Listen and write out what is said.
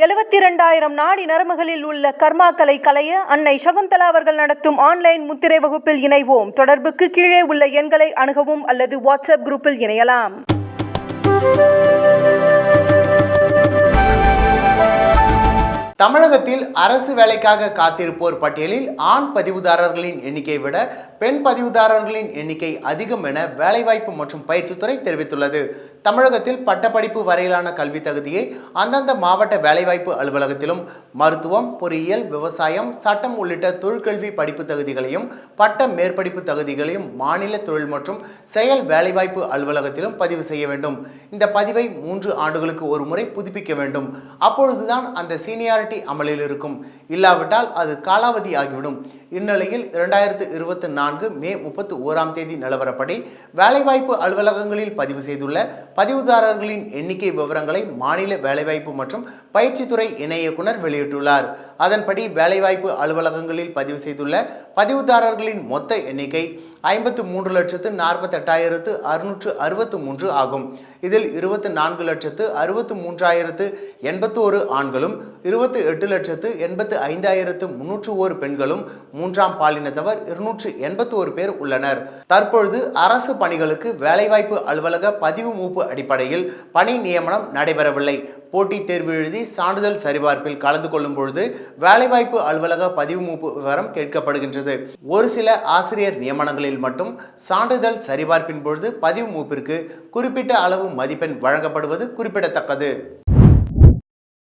எழுபத்தி இரண்டாயிரம் நாடி நரம்புகளில் உள்ள கர்மாக்களை களைய அன்னை சகுந்தலா அவர்கள் நடத்தும் ஆன்லைன் முத்திரை வகுப்பில் இணைவோம். தொடர்புக்கு கீழே உள்ள எண்களை அணுகவும் அல்லது வாட்ஸ்அப் குரூப்பில் இணையலாம். தமிழகத்தில் அரசு வேலைக்காக காத்திருப்போர் பட்டியலில் ஆண் பதிவுதாரர்களின் எண்ணிக்கை விட பெண் பதிவுதாரர்களின் எண்ணிக்கை அதிகம் என வேலைவாய்ப்பு மற்றும் பயிற்சித்துறை தெரிவித்துள்ளது. தமிழகத்தில் பட்டப்படிப்பு வரையிலான கல்வி தகுதியை அந்தந்த மாவட்ட வேலைவாய்ப்பு அலுவலகத்திலும் மருத்துவம் பொறியியல் விவசாயம் சட்டம் உள்ளிட்ட தொழிற்கல்வி படிப்பு தகுதிகளையும் பட்ட மேற்படிப்பு தகுதிகளையும் மாநில தொழில் மற்றும் செயல் வேலைவாய்ப்பு அலுவலகத்திலும் பதிவு செய்ய வேண்டும். இந்த பதிவை மூன்று ஆண்டுகளுக்கு ஒரு முறை புதுப்பிக்க வேண்டும். அப்பொழுதுதான் அந்த சீனியாரிட்டி அமலில் இருக்கும். இல்லாவிட்டால் அது காலாவதி ஆகிவிடும். இந்நிலையில் இரண்டாயிரத்து இருபத்தி நான்கு மே முப்பத்தி ஓராம் தேதி நிலவரப்படி வேலைவாய்ப்பு அலுவலகங்களில் பதிவு செய்துள்ள பதிவுதாரர்களின் எண்ணிக்கை விவரங்களை மாநில வேலைவாய்ப்பு மற்றும் பயிற்சித்துறை இணை இயக்குனர் வெளியிட்டுள்ளார். அதன்படி வேலைவாய்ப்பு அலுவலகங்களில் பதிவு செய்துள்ள பதிவுதாரர்களின் மொத்த எண்ணிக்கை ஐம்பத்து மூன்று லட்சத்து நாற்பத்தெட்டாயிரத்து அறுநூற்று அறுபத்து மூன்று ஆகும். இதில் இருபத்து நான்கு லட்சத்து அறுபத்து மூன்றாயிரத்து எண்பத்தோரு ஆண்களும் இருபத்து எட்டு லட்சத்து எண்பத்து ஐந்தாயிரத்து முன்னூற்று ஓரு பெண்களும் மூன்றாம் பாலினத்தவர் இருநூற்று எண்பத்து ஒரு பேர் உள்ளனர். தற்பொழுது அரசு பணிகளுக்கு வேலைவாய்ப்பு அலுவலக பதிவு மூப்பு அடிப்படையில் பணி நியமனம் நடைபெறவில்லை. போட்டித் தேர்வு எழுதி சான்றிதழ் சரிபார்ப்பில் கலந்து கொள்ளும் பொழுது வேலைவாய்ப்பு அலுவலக பதிவு மூப்பு விவரம் கேட்கப்படுகின்றது. ஒரு சில ஆசிரியர் நியமனங்களில் மட்டும் சான்றிதழ் சரிபார்ப்பின் பொழுது பதிவு மூப்பிற்கு குறிப்பிட்ட அளவு மதிப்பெண் வழங்கப்படுவது குறிப்பிடத்தக்கது.